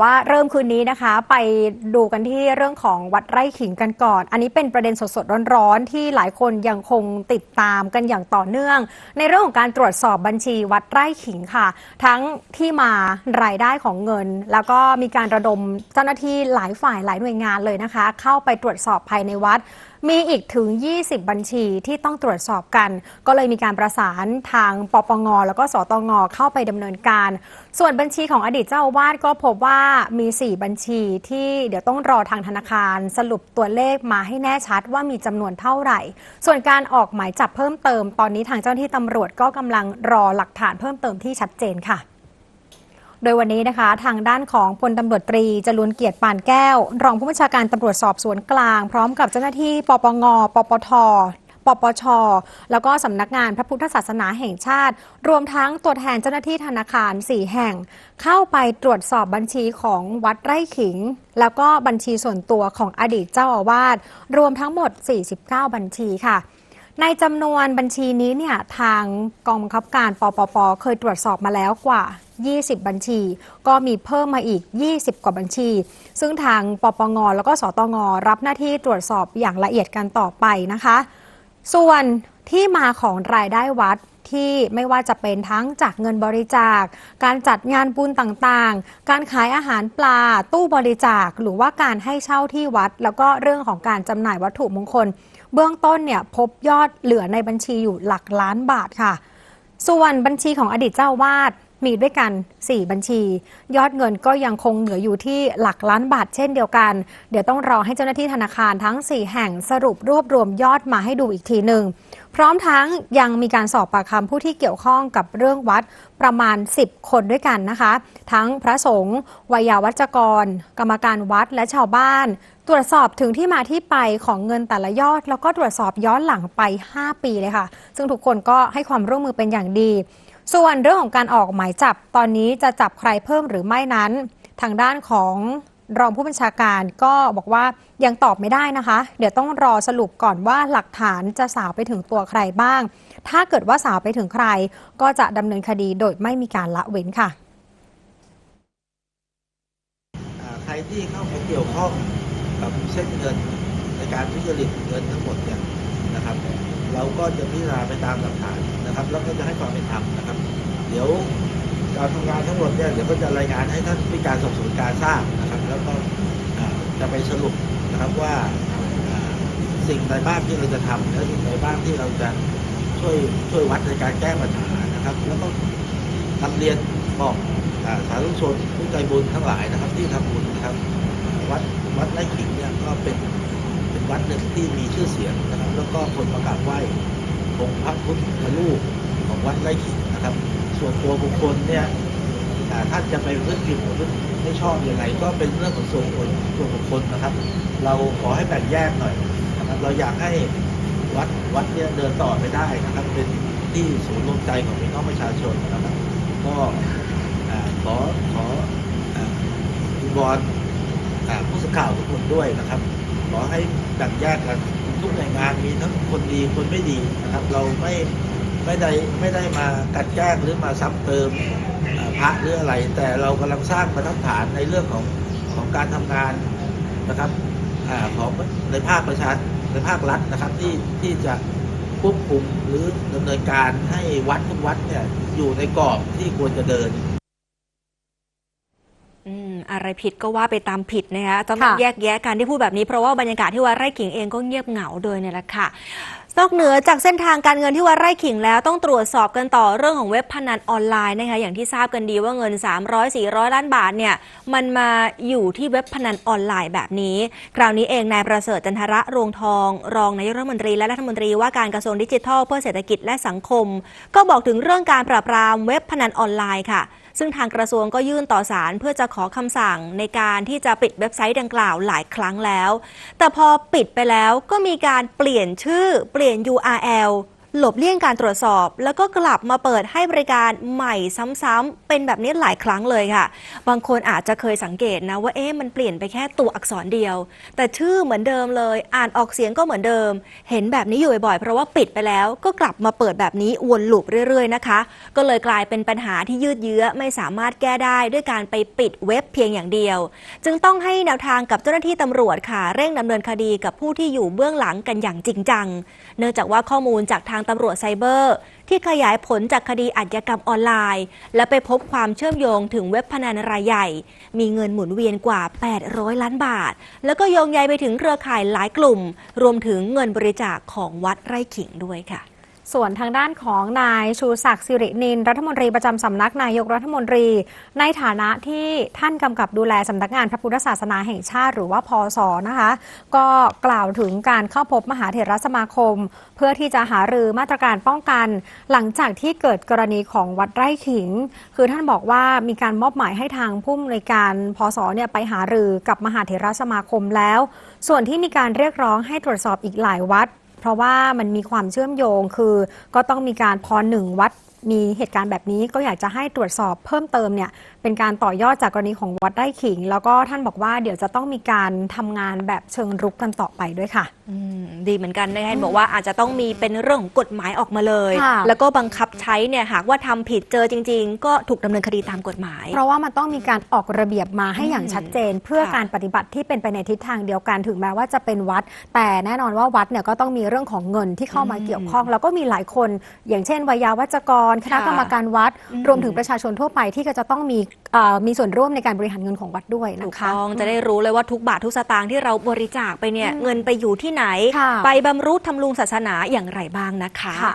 ว่าเริ่มคืนนี้นะคะไปดูกันที่เรื่องของวัดไร่ขิงกันก่อน อันนี้เป็นประเด็นสดๆร้อนๆ ที่หลายคนยังคงติดตามกันอย่างต่อเนื่อง ในเรื่องของการตรวจสอบบัญชีวัดไร่ขิงค่ะ ทั้งที่มารายได้ของเงิน แล้วก็มีการระดมเจ้าหน้าที่หลายฝ่ายหลายหน่วยงานเลยนะคะ เข้าไปตรวจสอบภายในวัดมีอีกถึง 20 บัญชีที่ต้องตรวจสอบกัน ก็เลยมีการประสานทางปปง แล้วก็สตง เข้าไปดำเนินการ ส่วนบัญชีของอดีตเจ้าอาวาสก็พบว่ามี 4 บัญชีที่เดี๋ยวต้องรอทางธนาคาร สรุปตัวเลขมาให้แน่ชัดว่ามีจำนวนเท่าไหร่ ส่วนการออกหมายจับเพิ่มเติม ตอนนี้ทางเจ้าหน้าที่ตำรวจก็กำลังรอหลักฐานเพิ่มเติมที่ชัดเจนค่ะ โดยวันนี้นะคะทางด้านของพลตำรวจตรีจรุนเกียรติปานแก้ว รองผู้บัญชาการตำรวจสอบสวนกลาง พร้อมกับเจ้าหน้าที่ปปงปปทปปช แล้วก็สำนักงานพระพุทธศาสนาแห่งชาติ รวมทั้งตัวแทนเจ้าหน้าที่ธนาคาร 4 แห่ง เข้าไปตรวจสอบบัญชีของวัดไร่ขิง แล้วก็บัญชีส่วนตัวของอดีตเจ้าอาวาส รวมทั้งหมด 49 บัญชีค่ะ ในจำนวนบัญชีนี้เนี่ยทางกองบังคับการปปปเคยตรวจสอบมาแล้วกว่า 20 บัญชี ก็มีเพิ่มมาอีก 20 กว่าบัญชี ซึ่งทางปปง แล้วก็สตงรับหน้าที่ตรวจสอบอย่างละเอียดกันต่อไปนะคะ ส่วนที่มาของรายได้วัดที่ไม่ว่าจะเป็นทั้งจากเงินบริจาค การจัดงานบุญต่างๆ การขายอาหารปลา ตู้บริจาค หรือว่าการให้เช่าที่วัด แล้วก็เรื่องของการจำหน่ายวัตถุมงคล เบื้องต้นเนี่ยพบยอดเหลือในบัญชีอยู่หลักล้านบาทค่ะ ส่วนบัญชีของอดีตเจ้าอาวาด มีด้วยกัน 4 บัญชี ยอดเงินก็ยังคงเหลืออยู่ที่หลักล้านบาทเช่นเดียวกัน เดี๋ยวต้องรอให้เจ้าหน้าที่ธนาคารทั้ง 4 แห่งสรุปรวบรวมยอดมาให้ดูอีกทีหนึ่งพร้อมทั้งยังมีการสอบปากคำผู้ที่เกี่ยวข้องกับเรื่องวัดประมาณ 10 คนด้วยกันนะคะ ทั้งพระสงฆ์วัยาวัจกร กรรมการวัดและชาวบ้าน ตรวจสอบถึงที่มาที่ไปของเงินแต่ละยอด แล้วก็ตรวจสอบย้อนหลังไป 5 ปีเลยค่ะ ซึ่งทุกคนก็ให้ความร่วมมือเป็นอย่างดี ส่วนเรื่องของการออกหมายจับตอนนี้จะจับใครเพิ่มหรือไม่นั้น ทางด้านของรองผู้บัญชาการก็บอกว่ายังตอบไม่ได้นะคะ เดี๋ยวต้องรอสรุปก่อนว่าหลักฐานจะสาวไปถึงตัวใครบ้าง ถ้าเกิดว่าสาวไปถึงใคร ก็จะดำเนินคดีโดยไม่มีการละเว้นค่ะ ใครที่เข้าไปเกี่ยวข้องกับเส้นเงินในการทุจริตเงินทั้งหมดเนี่ยนะครับ เราก็จะพิจารณาไปตามหลักฐานนะครับ แล้วก็จะให้ความเป็นธรรมนะครับ เดี๋ยวการทำงานทั้งหมดเนี่ยเดี๋ยวก็จะรายงานให้ท่านผู้การสอบสวนการทราบนะครับ แล้วก็จะไปสรุปนะครับว่าสิ่งใดบ้างที่เราจะทำและสิ่งใดบ้างที่เราจะช่วยช่วยวัดในการแก้ปัญหานะครับ แล้วก็นำเรียนบอกอ่าสาธุชนผู้ใจบุญทั้งหลายนะครับ ที่ทำบุญนะครับ วัดวัดไร่ขิงเนี่ยก็เป็น วัดหนึ่งที่มีชื่อเสียงนะครับ แล้วก็คนมากาบไหว้องค์พระพุทธรูปของวัดไร่ขิงนะครับ ส่วนตัวบุคคลเนี่ยอ่าท่านจะไปเรื่องผิดหรือไม่ชอบยังไง ก็เป็นเรื่องของส่วนบุคคลส่วนบุคคลนะครับ เราขอให้แบ่งแยกหน่อยนะครับเราอยากให้วัดวัดเนี่ยเดินต่อไปได้นะครับ เป็นที่ศูนย์รวมใจของพี่น้องประชาชนนะครับ ก็ขอขออ่าวิงวอนผู้สื่อข่าวทุกคนด้วยนะครับ ขอให้แบ่งแยกกันทุกหน่วยงานมีทั้งคนดีคนไม่ดีนะครับ เราไม่ไม่ได้ไม่ได้มากัดแกล้งหรือมาซ้ำเติมพระหรืออะไร แต่เรากำลังสร้างบรรทัดฐานในเรื่องของของการทำงานนะครับอของในภาคประชาในภาครัฐนะครับที่ที่จะควบคุมหรือดำเนินการให้วัดทุกวัดเนี่ยอยู่ในกรอบที่ควรจะเดิน อืมอะไรผิดก็ว่าไปตามผิดนะคะต้องค่ะแยกแยะกันที่พูดแบบนี้เพราะว่าบรรยากาศที่วัดไร่ขิงเองก็เงียบเหงาโดยเนี่ยแหละค่ะนอกเหนือจากเส้นทางการเงินที่วัดไร่ขิงแล้วต้องตรวจสอบกันต่อเรื่องของเว็บพนันออนไลน์นะคะอย่างที่ทราบกันดีว่าเงิน 300-400 ล้านบาทเนี่ยมันมาอยู่ที่เว็บพนันออนไลน์แบบนี้ คราวนี้เองนายประเสริฐจันทระรวงทอง รองนายกรัฐมนตรีและรัฐมนตรีว่าการกระทรวงดิจิทัล เพื่อเศรษฐกิจและสังคม ก็บอกถึงเรื่องการปราบปรามเว็บพนันออนไลน์ค่ะ ซึ่งทางกระทรวงก็ยื่นต่อศาลเพื่อจะขอคำสั่งในการที่จะปิดเว็บไซต์ดังกล่าวหลายครั้งแล้ว แต่พอปิดไปแล้วก็มีการเปลี่ยนชื่อเปลี่ยน URL หลบเลี่ยงการตรวจสอบ แล้วก็กลับมาเปิดให้บริการใหม่ซ้ำๆเป็นแบบนี้หลายครั้งเลยค่ะ บางคนอาจจะเคยสังเกตนะว่าเอ๊ะมันเปลี่ยนไปแค่ตัวอักษรเดียว แต่ชื่อเหมือนเดิมเลย อ่านออกเสียงก็เหมือนเดิม เห็นแบบนี้อยู่บ่อยๆเพราะว่าปิดไปแล้วก็กลับมาเปิดแบบนี้วนลูปเรื่อยๆนะคะ ก็เลยกลายเป็นปัญหาที่ยืดเยื้อไม่สามารถแก้ได้ด้วยการไปปิดเว็บเพียงอย่างเดียว จึงต้องให้แนวทางกับเจ้าหน้าที่ตำรวจค่ะเร่งดำเนินคดีกับผู้ที่อยู่เบื้องหลังกันอย่างจริงจัง เนื่องจากว่าข้อมูลจากทางางตำรวจไซเบอร์ ที่ขยายผลจากคดีอาชญากรรมออนไลน์ และไปพบความเชื่อมโยงถึงเว็บพนันรายใหญ่ มีเงินหมุนเวียนกว่า 800 ล้านบาท แล้วก็โยงใยไปถึงเครือข่ายหลายกลุ่ม รวมถึงเงินบริจาคของวัดไร่ขิงด้วยค่ะ ส่วนทางด้านของนายชูศักดิ์สิรินิน รัฐมนตรีประจำสำนักนายกรัฐมนตรี ในฐานะที่ท่านกำกับดูแลสำนักงานพระพุทธศาสนาแห่งชาติ หรือว่าพอสนะคะ ก็กล่าวถึงการเข้าพบมหาเถรสมาคม เพื่อที่จะหารือมาตรการป้องกัน หลังจากที่เกิดกรณีของวัดไร่ขิง คือท่านบอกว่ามีการมอบหมายให้ทางผู้อำนวยการพศเนี่ยไปหารือกับมหาเถรสมาคมแล้ว ส่วนที่มีการเรียกร้องให้ตรวจสอบอีกหลายวัด เพราะว่ามันมีความเชื่อมโยงคือก็ต้องมีการพอหนึ่งวัด มีเหตุการณ์แบบนี้ก็อยากจะให้ตรวจสอบเพิ่มเติมเนี่ยเป็นการต่อยอดจากกรณีของวัดไร่ขิง แล้วก็ท่านบอกว่าเดี๋ยวจะต้องมีการทำงานแบบเชิงรุกกันต่อไปด้วยค่ะอืมดีเหมือนกันนะคะเห็นบอกว่าอาจจะต้องมีเป็นเรื่องของกฎหมายออกมาเลยค่ะแล้วก็บังคับใช้เนี่ยหากว่าทำผิดเจอจริง ๆ ก็ถูกดำเนินคดีตามกฎหมาย เพราะว่ามันต้องมีการออกระเบียบมาให้อย่างชัดเจน เพื่อค่ะการปฏิบัติที่เป็นไปในทิศทางเดียวกันถึงแม้ว่าจะเป็นวัด แต่แน่นอนว่าวัดเนี่ยก็ต้องมีเรื่องของเงินที่เข้ามาอืมเกี่ยวข้อง แล้วก็มีหลายคน อย่างเช่นวิยาวัจกรคณะค่ะกรรมการวัดอืมรวมถึงประชาชนทั่วไปที่ก็จะต้องมีเอ่อมีส่วนร่วมในการบริหารเงินของวัดด้วยถูนะกคะต้องจะได้รู้เลยว่าทุกบาททุกสตางค์ที่เราบริจาคไปเนี่ยเงินไปอยู่ที่ไหนค่ะไปบำรุงทำลุงศาสนาอย่างไรบ้างนะคะค่ะ